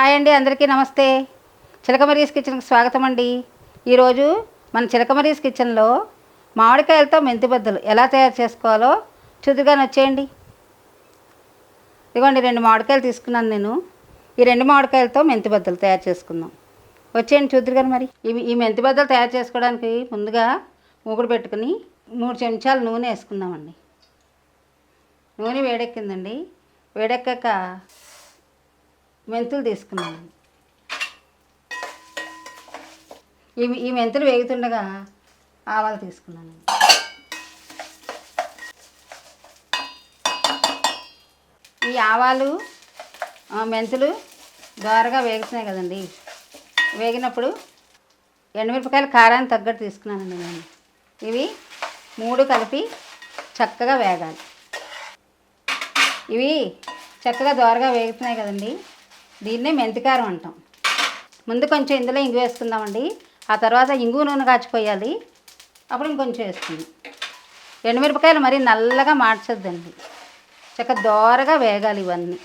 Hi అండి అందరికీ నమస్తే. చిలకమరీస్ కిచెన్కి స్వాగతం అండి. ఈరోజు మన చిలకమరీస్ కిచెన్లో మామిడికాయలతో మెంతి బద్దలు ఎలా తయారు చేసుకోవాలో చూదుగానే వచ్చేయండి. ఇదిగోండి రెండు మామిడికాయలు తీసుకున్నాను నేను. ఈ రెండు మామిడికాయలతో మెంతి బద్దలు తయారు చేసుకుందాం. వచ్చేయండి చూద్దరు మరి. ఇవి ఈ మెంతి బద్దలు తయారు చేసుకోవడానికి ముందుగా మూకుడు పెట్టుకుని మూడు చెంచాలు నూనె వేసుకుందామండి. నూనె వేడెక్కిందండి. వేడెక్కాక మెంతులు తీసుకున్నాను. ఈ ఈ మెంతులు వేగుతుండగా ఆవాలు తీసుకున్నాను. ఈ ఆవాలు మెంతులు దోరగా వేగుతున్నాయి కదండి. వేగినప్పుడు ఎండుమిరపకాయలు కారాన్ని తగ్గట్టు తీసుకున్నానండి నేను. ఇవి మూడు కలిపి చక్కగా వేగాలి. ఇవి చక్కగా దోరగా వేగుతున్నాయి కదండి. దీన్నే మెంతికారం అంటాం. ముందు కొంచెం ఇందులో ఇంగు వేసుకుందామండి. ఆ తర్వాత ఇంగు నూనె కాచిపోయాలి అప్పుడు ఇంకొంచెం వేసుకుందాం. ఎండుమిరపకాయలు మరీ నల్లగా మార్చొద్దండి. చక్క దోరగా వేగాలి ఇవన్నీ.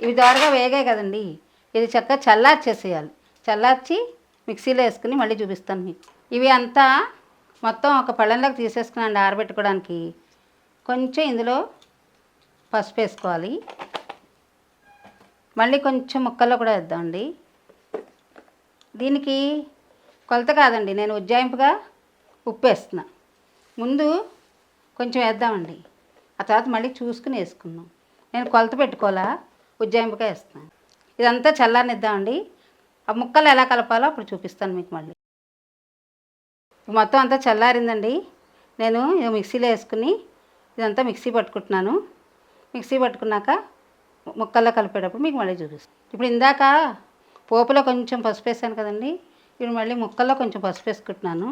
ఇవి దోరగా వేగాయి కదండి. ఇది చక్కగా చల్లార్చేసేయాలి. చల్లార్చి మిక్సీలో వేసుకుని మళ్ళీ చూపిస్తాను మీకు. ఇవి అంతా మొత్తం ఒక పళ్ళెంలోకి తీసేసుకున్నాండి ఆరబెట్టుకోవడానికి. కొంచెం ఇందులో పసుపు వేసుకోవాలి. మళ్ళీ కొంచెం ముక్కల్లో కూడా వేద్దామండి. దీనికి కొలత కాదండి నేను ఉజ్జాయింపుగా ఉప్పు వేస్తున్నా ముందు కొంచెం వేద్దామండి. ఆ తర్వాత మళ్ళీ చూసుకుని వేసుకుందాం. నేను కొలత పెట్టుకోవాలా? ఉజ్జాయింపుగా వేస్తున్నాను ఇదంతా చల్లారనిద్దామండి. ఆ ముక్కలు ఎలా కలపాలో అప్పుడు చూపిస్తాను మీకు మళ్ళీ. మొత్తం అంతా చల్లారిందండి. నేను మిక్సీలో వేసుకుని ఇదంతా మిక్సీ పట్టుకుంటున్నాను. మిక్సీ పట్టుకున్నాక ముక్కల్లో కలిపేటప్పుడు మీకు మళ్ళీ చూపిస్తాను ఇప్పుడు ఇందాక పోపులో కొంచెం పసుపు వేసాను కదండి ఇప్పుడు మళ్ళీ ముక్కల్లో కొంచెం పసుపు వేసుకుంటున్నాను.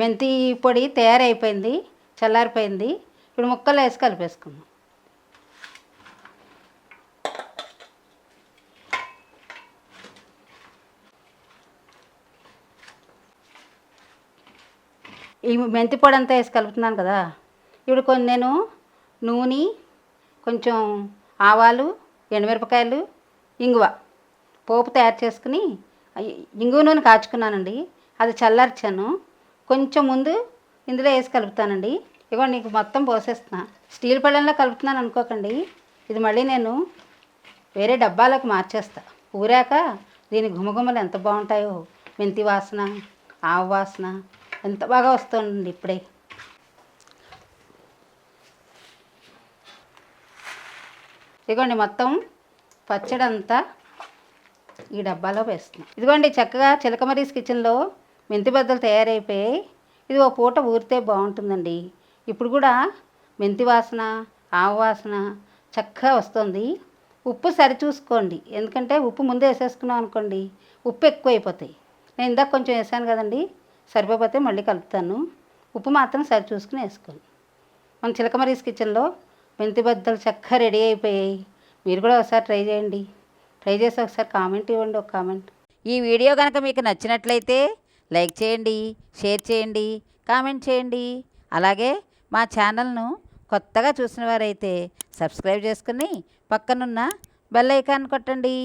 మెంతి పొడి తయారైపోయింది చల్లారిపోయింది. ఇప్పుడు ముక్కలు వేసి కలిపేసుకుందాం. ఈ మెంతి పొడి అంతా వేసి కలుపుతున్నాను కదా ఇప్పుడు కొన్ని నేను నూనె కొంచెం ఆవాలు ఎండుమిరపకాయలు ఇంగువ. పోపు తయారు చేసుకుని ఇంగువ నూనె కాచుకున్నానండి. అది చల్లార్చాను. కొంచెం ముందు ఇందులో వేసి కలుపుతానండి. ఇగో నీకు మొత్తం పోసేస్తున్నా. స్టీల్ పళ్ళెంలో కలుపుతున్నాను అనుకోకండి. ఇది మళ్ళీ నేను వేరే డబ్బాలోకి మార్చేస్తా. ఊరాక దీని గుమగుమలు ఎంత బాగుంటాయో మెంతి వాసన ఆవు వాసన ఎంత బాగా వస్తుంది ఇప్పుడే. ఇదిగోండి మొత్తం పచ్చడి అంతా ఈ డబ్బాలో వేస్తున్నాం. ఇదిగోండి చక్కగా చిలకమరీస్ కిచెన్లో మెంతి బద్దలు తయారైపోయాయి. ఇది ఓ పూట ఊరితే బాగుంటుందండి. ఇప్పుడు కూడా మెంతి వాసన ఆవు వాసన చక్కగా వస్తుంది. ఉప్పు సరి చూసుకోండి ఎందుకంటే ఉప్పు ముందే వేసేసుకున్నాం అనుకోండి ఉప్పు ఎక్కువ అయిపోతాయి నేను ఇందాక కొంచెం వేసాను కదండి సరిపోతే మళ్ళీ కలుపుతాను. ఉప్పు మాత్రం సరి చూసుకుని వేసుకోండి. మన చిలకమరీస్ కిచెన్లో మెంతి బద్దలు చక్కగా రెడీ అయిపోయాయి. మీరు కూడా ఒకసారి ట్రై చేయండి. ట్రై చేసి ఒకసారి కామెంట్ ఇవ్వండి ఒక కామెంట్. ఈ వీడియో కనుక మీకు నచ్చినట్లయితే లైక్ చేయండి షేర్ చేయండి కామెంట్ చేయండి. అలాగే మా ఛానల్ను కొత్తగా చూసిన వారైతే సబ్స్క్రైబ్ చేసుకుని పక్కనున్న బెల్ ఐకాన్ కొట్టండి.